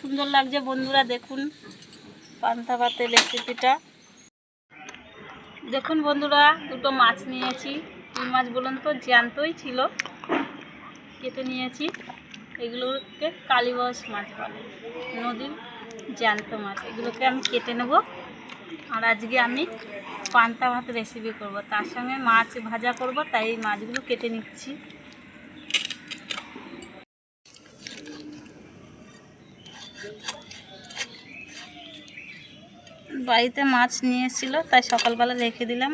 সুন্দর লাগছে। বন্ধুরা, দেখুন পান্তা ভাতের রেসিপিটা দেখুন বন্ধুরা, দুটো মাছ নিয়েছি। কী মাছ বলুন তো, জ্যান্তই ছিল। কেটে নিয়েছি। এগুলোকে কালীবাস মাছ বলে, নদীর জ্যান্ত মাছ। এগুলোকে আমি কেটে নেব। আর আজকে আমি পান্তা ভাত রেসিপি করব। তার সঙ্গে মাছ ভাজা করব, তাই মাছগুলো কেটে নিচ্ছি। বাড়িতে মাছ নিয়ে এসেছিল তাই সকালবেলা রেখে দিলাম।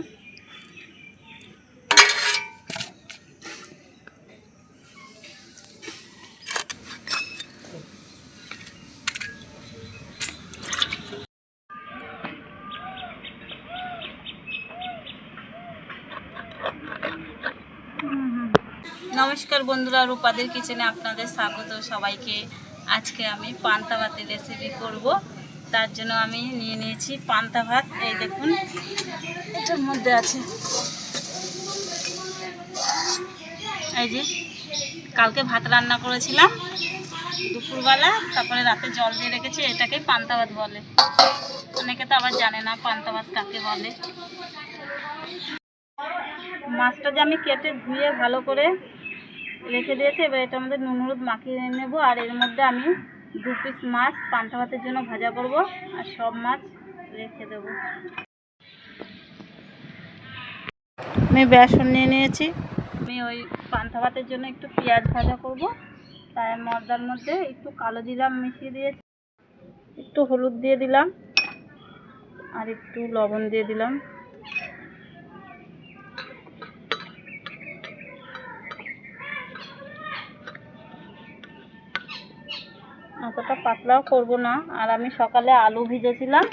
নমস্কার বন্ধুরা, রূপাদের কিচেনে আপনাদের স্বাগত। সবাইকে আজকে আমি পান্তা ভাতের রেসিপি করব। তার জন্য আমি নিয়ে নিয়েছি পান্তা ভাত, এই দেখুন। এটার মধ্যে আছে। এই যে, কালকে ভাত রান্না করেছিলাম, দুপুরবেলা, তারপরে রাতে জল দিয়ে রেখেছি, এটাকে পান্তা ভাত বলে। অনেকে তো আবার জানে না পান্তা ভাত কাকে বলে। মাছটা যে আমি কেটে ধুয়ে ভালো করে রেখে দিয়েছি, এবার এটা আমাদের নুন, হলুদ মাখিয়ে নেব, আর এর মধ্যে আমি দু পিস মাছ, পান্তা ভাতের জন্য ভাজা করব আর সব মাছ রেখে দেব। আমি বেসন নিয়ে নিয়েছি। আমি ওই পান্তা ভাতের জন্য একটু পেঁয়াজ ভাজা করব। তাই মর্দার মধ্যে একটু কালো জিরা মিশিয়ে দিয়েছি। একটু হলুদ দিয়ে দিলাম আর একটু লবণ দিয়ে দিলাম। অতটা পাতলাও করব না। আর আমি সকালে আলু ভিজেছিলাম,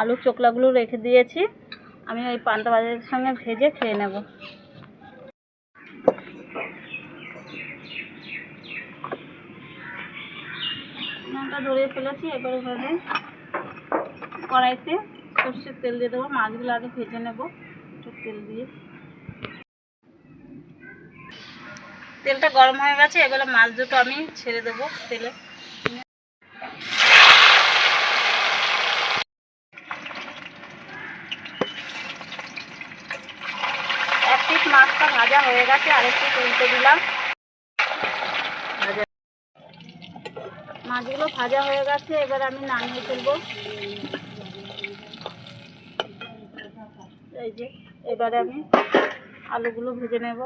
আলুর চোকলাগুলো রেখে দিয়েছি। আমি ওই পান্তা ভাজের সঙ্গে ভেজে খেয়ে নেব। ধরিয়ে ফেলেছি, এবার এভাবে কড়াইতে সর্ষের তেল দিয়ে দেবো। মাছগুলো আগে ভেজে নেব, একটু তেল দিয়ে। তেলটা গরম হয়ে গেছে, এবারে মাছ দুটো আমি ছেড়ে দেবো তেলে এক পিস মাছটা ভাজা হয়ে গেছে, আরেকটু তুলতে দিলাম। ভাজা মাছগুলো ভাজা হয়ে গেছে, এবার আমি নামিয়ে ফেলব এই যে, এবারে আমি আলুগুলো ভেজে নেব।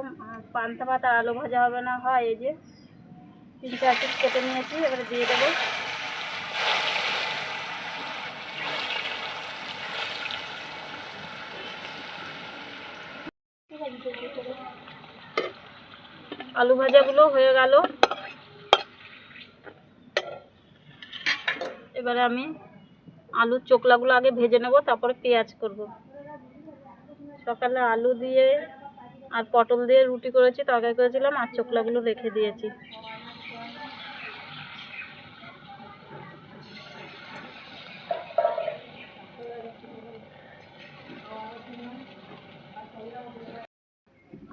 পান্তা আর আলু ভাজা হবে না, হয় এই যে তিন চার কেটে নিয়েছি, এবারে দিয়ে দেবো। আলু ভাজাগুলো হয়ে গেল। এবারে আমি আলুর চোকলাগুলো আগে ভেজে নেব, তারপরে পেঁয়াজ করব। সকালে আলু দিয়ে আর পটল দিয়ে রুটি করেছি, তরকারি করেছিলাম, আর চোকলাগুলো রেখে দিয়েছি।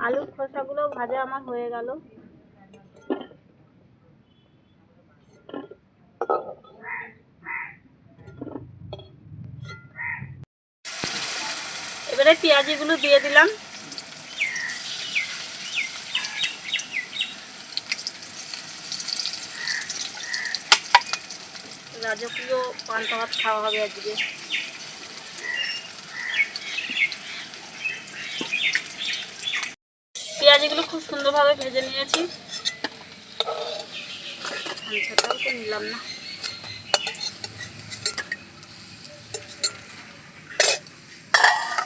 আলুর খোসাগুলো ভাজা আমার হয়ে গেল। এবারে পেঁয়াজিগুলো দিয়ে দিলাম। রাজকীয় পান্তা ভাত খাওয়া হবে আজকে। পেঁয়াজিগুলো খুব সুন্দরভাবে ভেজে নিয়েছি। আলসাটাও তো নিলাম না।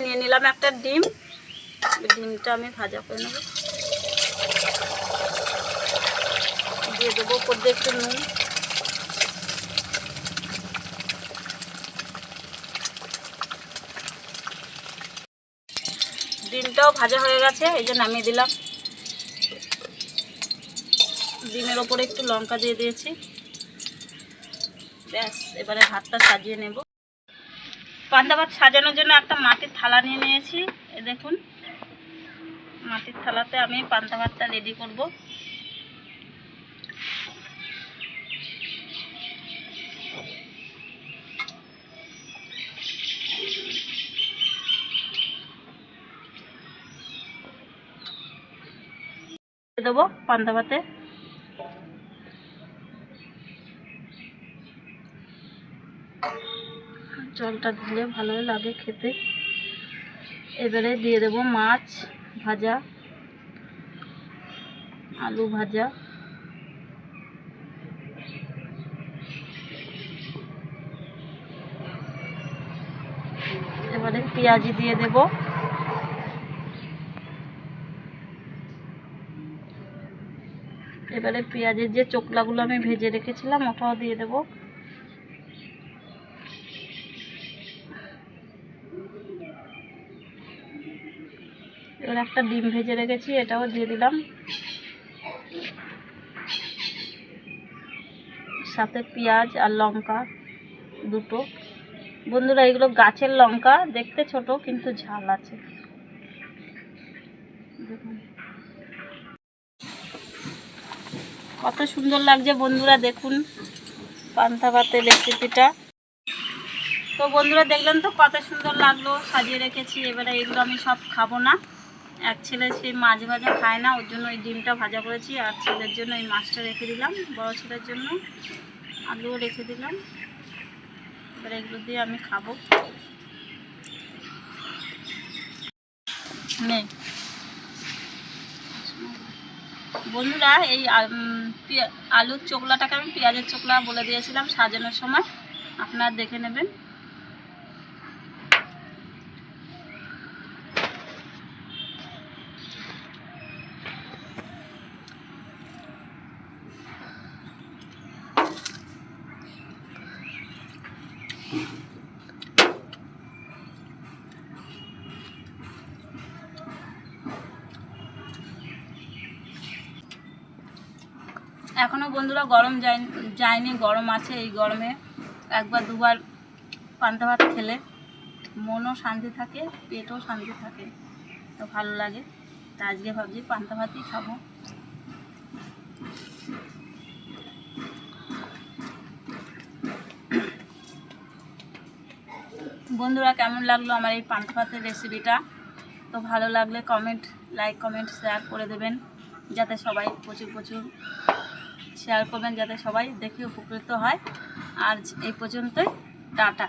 নিয়ে নিলাম একটা ডিম। ডিমটা আমি ভাজা করে নেব। দিয়ে দেবো ওপর দিয়ে একটু নুন। ডিমটাও ভাজা হয়ে গেছে, এই যে নামিয়ে দিলাম। ডিমের ওপরে একটু লঙ্কা দিয়ে দিয়েছি। ব্যাস, এবারে ভাতটা সাজিয়ে নেব। পান্তা ভাত সাজানোর জন্য একটা মাটির থালা নিয়ে নিয়েছি, এ দেখুন। মাটির থালাতে আমি পান্তা ভাতটা রেডি করব। দেবো পান্তা ভাতে জলটা দিলে ভালো লাগে খেতে। এবারে দিয়ে দেবো মাছ ভাজা, আলু ভাজা। এবারে পেঁয়াজি দিয়ে দেব। এবারে পেঁয়াজের যে চোকলাগুলো আমি ভেজে রেখেছিলাম, ওটাও দিয়ে দেব। এবার একটা ডিম ভেজে রেখেছি, এটাও দিয়ে দিলাম। সাথে পেঁয়াজ আর লঙ্কা দুটো। বন্ধুরা, এগুলো গাছের লঙ্কা, দেখতে ছোট কিন্তু ঝাল আছে। দেখুন। কত সুন্দর লাগছে বন্ধুরা, দেখুন পান্তা ভাতের রেসিপিটা তো বন্ধুরা, দেখলেন তো কত সুন্দর লাগল, সাজিয়ে রেখেছি। এবারে এগুলো আমি সব খাব না। এক ছেলে সেই মাছ ভাজা খায় না, ওর জন্য ওই ডিমটা ভাজা করেছি। আর ছেলের জন্য এই মাছটা রেখে দিলাম, বড় ছেলের জন্য। আলুও রেখে দিলাম। এবার এগুলো দিয়ে আমি খাব। বন্ধুরা, এই আলুর চোকলাটাকে আমি পেঁয়াজের চোকলা বলে দিয়েছিলাম সাজানোর সময়। আপনারা দেখে নেবেন। এখনও বন্ধুরা গরম যায় যায়নি, গরম আছে এই গরমে। একবার দুবার পান্তা ভাত খেলে মনও শান্তি থাকে, পেটও শান্তি থাকে, তো ভালো লাগে। তা আজকে ভাবছি পান্তা ভাতই খাব। বন্ধুরা, কেমন লাগল আমার এই পান্তা ভাতের রেসিপিটা তো ভালো লাগলে কমেন্ট লাইক কমেন্ট শেয়ার করে দেবেন, যাতে সবাই প্রচুর প্রচুর শেয়ার করবেন যাতে সবাই দেখে উপকৃত হয়। আর এই পর্যন্তই। টাটা।